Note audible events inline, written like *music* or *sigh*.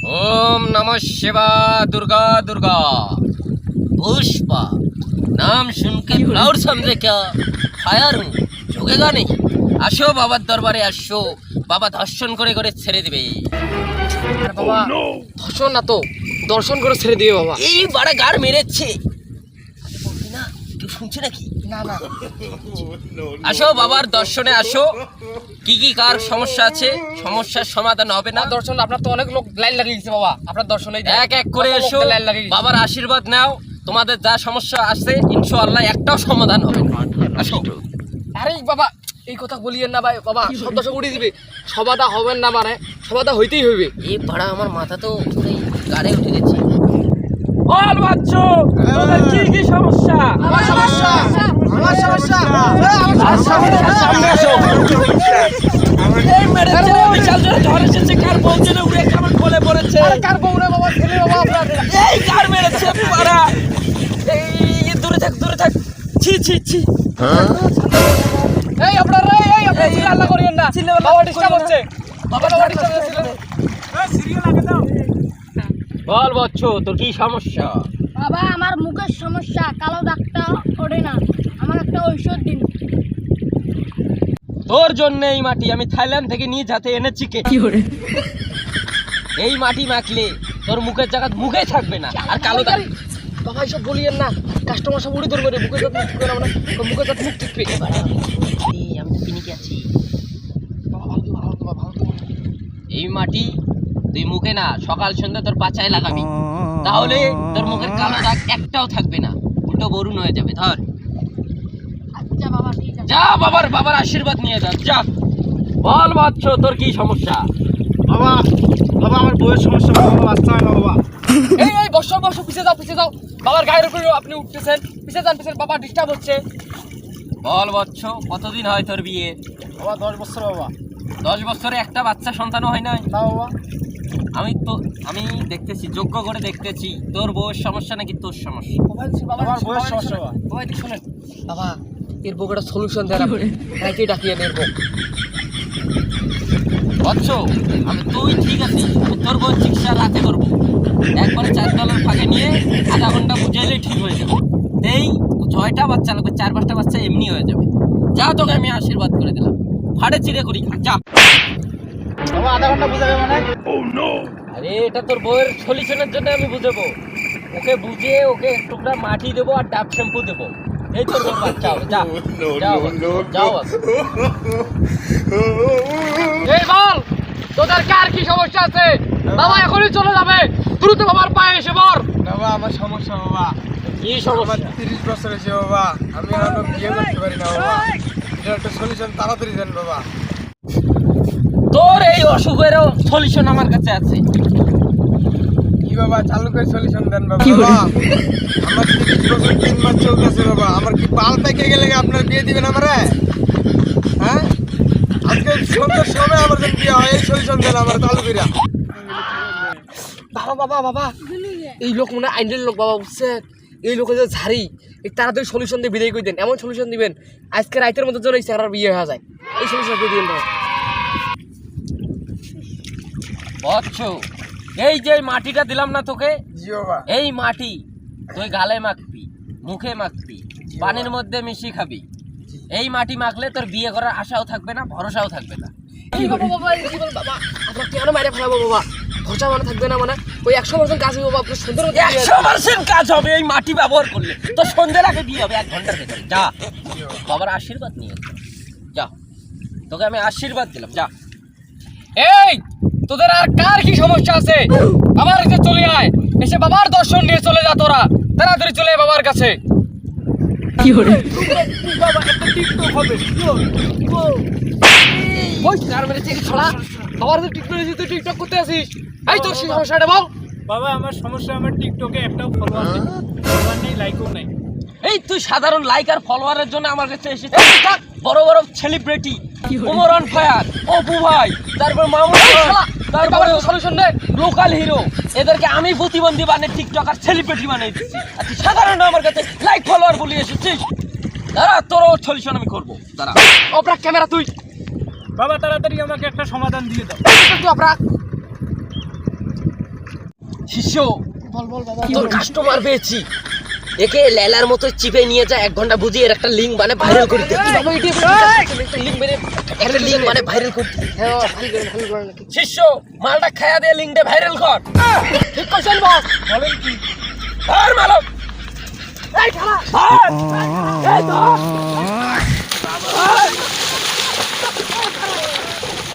ओम नमः शिवा दुर्गा दुर्गा पुष्पा नाम सुन के प्राउड समझे क्या ফায়ার हूँ ঝুঁকেগা নেই আসো বাবার দরবারে আসো বাবা দর্শন করে করে ছেড়ে দিবে আরে বাবা ধর্ষণ না তো দর্শন করে ছেড়ে দিবে বাবা এই বাড়া গার মেরেছে বলবি না কেউ শুনছে নাকি? না না। আসো বাবার দর্শনে আসো। কি কি কার সমস্যা আছে? সমস্যার সমাধান হবে না। দর্শন আপনার তো অনেক লোক লাইন লাগিয়ে গেছে বাবা। আপনার দর্শনেই এক এক করে এসো। লাইন লাগিয়ে। বাবার আশীর্বাদ নাও। তোমাদের যা সমস্যা আছে ইনশাআল্লাহ একটাও সমাধান হবে না। আসো। আরে বাবা এই কথা বলিয়েন না ভাই। বাবা সব দর্শক উড়িয়ে দিবে। সবাদা হবেন না মানে সবাদা হইতেই হইবে। এই ভাড়া আমার মাথা তো গাড়ে উঠে গেছে। বল বাচ্চ তোদের কি কি সমস্যা আমার সমস্যা আমার সমস্যা সামনে আসো এই মেরেছে বিশাল জোরে ঝড় এসেছে কার পৌঁছে উড়ে কেমন কোলে পড়েছে কার বউ রে বাবা ছেলে বাবা আপনার এই কার মেরেছে পাড়া এই এই, দূরে থাক দূরে থাক ছি ছি। এই আপনার রে এই আপনার ছেলে আল্লাহ করিয়েন না। বাবা ডিস্টার্ব হচ্ছে। বাবা বাবা ডিস্টার্ব হচ্ছে। বল বচ্চ তোর কি সমস্যা? বাবা আমার মুখের সমস্যা। কালো দাগটা ওঠে না। আমার একটা ঔষধ দিন। তোর জন্য এই মাটি আমি থাইল্যান্ড থেকে নিয়ে যাতে এনেছি কে? এই মাটি মাখলে তোর মুখের জায়গা মুখে থাকবে না। আর কালো দাগ বাবা এইসব বলিয়েন না। কাস্টমার সব উড়ি ধরবে রে বুকে যাতে মুখ করে মানে মুখে যাতে মুখ টিকবে এই, আমি তো পিনিকে আছি। এই মাটি তুই মুখে না সকাল সন্ধ্যা তোর পাচায় লাগাবি। তাহলে তোর মুখের কালো দাগ একটাও থাকবে না। উল্টো বরুণ হয়ে যাবে ধর। আচ্ছা বাবা ঠিক যা বাবার বাবার আশীর্বাদ নিয়ে যা যা। বল বাচ্চ তোর কি সমস্যা? বাবা বাবা আমার বউয়ের সমস্যা বাবা বাচ্চা হয় না বাবা। বসো বসো পিছে যাও পিছে যাও। বাবার গায়ের উপরে আপনি উঠতেছেন। পিছে যান পিছে বাবা ডিস্টার্ব হচ্ছে। বল বচ্চ কতদিন হয় তোর বিয়ে? বাবা দশ বছর বাবা। দশ বছরে একটা বাচ্চা সন্তানও হয় নাই? না বাবা। আমি তো আমি দেখতেছি যোগ্য করে দেখতেছি। তোর বউয়ের সমস্যা নাকি তোর সমস্যা? আমার বউয়ের সমস্যা, বাবা। বাবা এদিকে শোনেন। বাবা এর একটা সলিউশন দেন আপনি। ডাকিয়ে বউ। বচ্চ আমি তুই ঠিক আছে তোর বউয়ের চিকিৎসা রাতে করব। একবারে চার ডলার ফাঁকে নিয়ে আধা ঘণ্টা বুঝাইলেই ঠিক হয়ে যাবে। এই ছয়টা বাচ্চা লাগবে চার পাঁচটা বাচ্চা এমনি হয়ে যাবে। যা তোকে আমি আশীর্বাদ করে দিলাম। ফাড়ে চিড়ে করি খা যা। আধা ঘণ্টা বুঝাবে মানে? আরে এটা তোর বউয়ের সলিউশনের জন্য আমি বুঝাবো। ওকে বুঝে ওকে এক টুকরা মাটি দেবো আর ডাব শ্যাম্পু দেবো। এই তোর বউর বাচ্চা হবে যা। যাও যাও *laughs* এই বল তোদের কার কি সমস্যা আছে? বাবা এখনই চলে যাবে। দ্রুত বাবার পায়ে এসে বর বাবা আমার সমস্যা বাবা। কি সমস্যা? তিরিশ বছর হয়েছে বাবা। আমি এখনও বিয়ে করতে পারি না বাবা। এটা একটা সলিউশন তাড়াতাড়ি দেন বাবা। তোর এই অসুখেরও সলিউশন আমার কাছে আছে। কি বাবা চালু করে সলিউশন দেন বাবা। আমার তিরিশ বছর তিন মাস চলতেছে বাবা। আমার কি পাল পেকে গেলে আপনার বিয়ে দিবেন আমারে? হ্যাঁ? আজকে সন্ধ্যার সময় আমার বিয়ে হয় এই সলিউশন দেন আমার চালু বাবা বাবা বাবা। এই লোক মনে আইনের লোক বাবা বুঝছেন এই লোকের যে ঝাড়ি এই তাড়াতাড়ি সলিউশন দিয়ে বিদায় করে দেন। এমন সলিউশন দিবেন আজকে রাইতের মধ্যে যেন এই চেহারার বিয়ে হয়ে যায়। এই সলিউশন দিয়ে দিন বাবা। এই যে মাটিটা দিলাম না তোকে এই মাটি তুই গালে মাখবি মুখে মাখবি পানির মধ্যে মিশিয়ে খাবি। এই মাটি মাখলে তোর বিয়ে করার আশাও থাকবে না ভরসাও থাকবে না। বাবা? বাবা বাবা কেন মাইরে ফেলাবো বাবা? খরচা মানে থাকবে না মানে? ওই একশো পার্সেন্ট কাজ হবে বাবা সুন্দর হবে। একশো পার্সেন্ট কাজ হবে এই মাটি ব্যবহার করলে। তো সন্ধ্যের আগে বিয়ে হবে এক ঘণ্টার ভেতরে। যা। বাবার আশীর্বাদ নিয়ে। যা। যা তোকে আমি আশীর্বাদ দিলাম যা। এই তোদের আর কার কি সমস্যা আছে? বাবার কাছে চলে আয়। এসে বাবার দর্শন নিয়ে চলে যা তোরা। তাড়াতাড়ি চলে আয় বাবার কাছে। বাবা একটা টিকটক হবে। ওই ছড়া তো তুই টিকটক করতে আসিস? এই তোর সেই সমস্যাটা বল। বাবা আমার সমস্যা আমার টিকটকে একটাও ফলোয়ার নেই। ফলোয়ার নেই লাইকও নেই। এই তুই সাধারণ লাইক আর ফলোয়ারের জন্য আমার কাছে এসেছিস। বড় বড় celebrity Omar on fire Apu ভাই তারপর মামুন সলিউশন লোকাল হিরো এদেরকে আমি প্রতিবন্ধী বানিয়ে টিকটক আর সেলিব্রিটি বানিয়ে দিচ্ছি। আর তুই সাধারণ আমার কাছে লাইক ফলোয়ার বলে এসেছিস। দাঁড়া তোর সলিউশন আমি করব। দাঁড়া। ক্যামেরা তুই। বাবা তাড়াতাড়ি আমাকে একটা সমাধান দিয়ে দাও। শিষ্য বল বল বাবা। তোর কাস্টমার পেয়েছি। একে লেলার মতো চিপে নিয়ে যা এক ঘণ্টা বুঝিয়ে এর একটা লিঙ্ক মানে ভাইরাল করে দে। একটা লিঙ্ক লিঙ্ক মানে ভাইরাল করতে হ্যাঁ শিষ্য মালটা খায়া দিয়ে লিঙ্কটা ভাইরাল কর। ঠিক করছেন বস। বলেন কি? আর মালক। এই খালা ধর! এই ধর!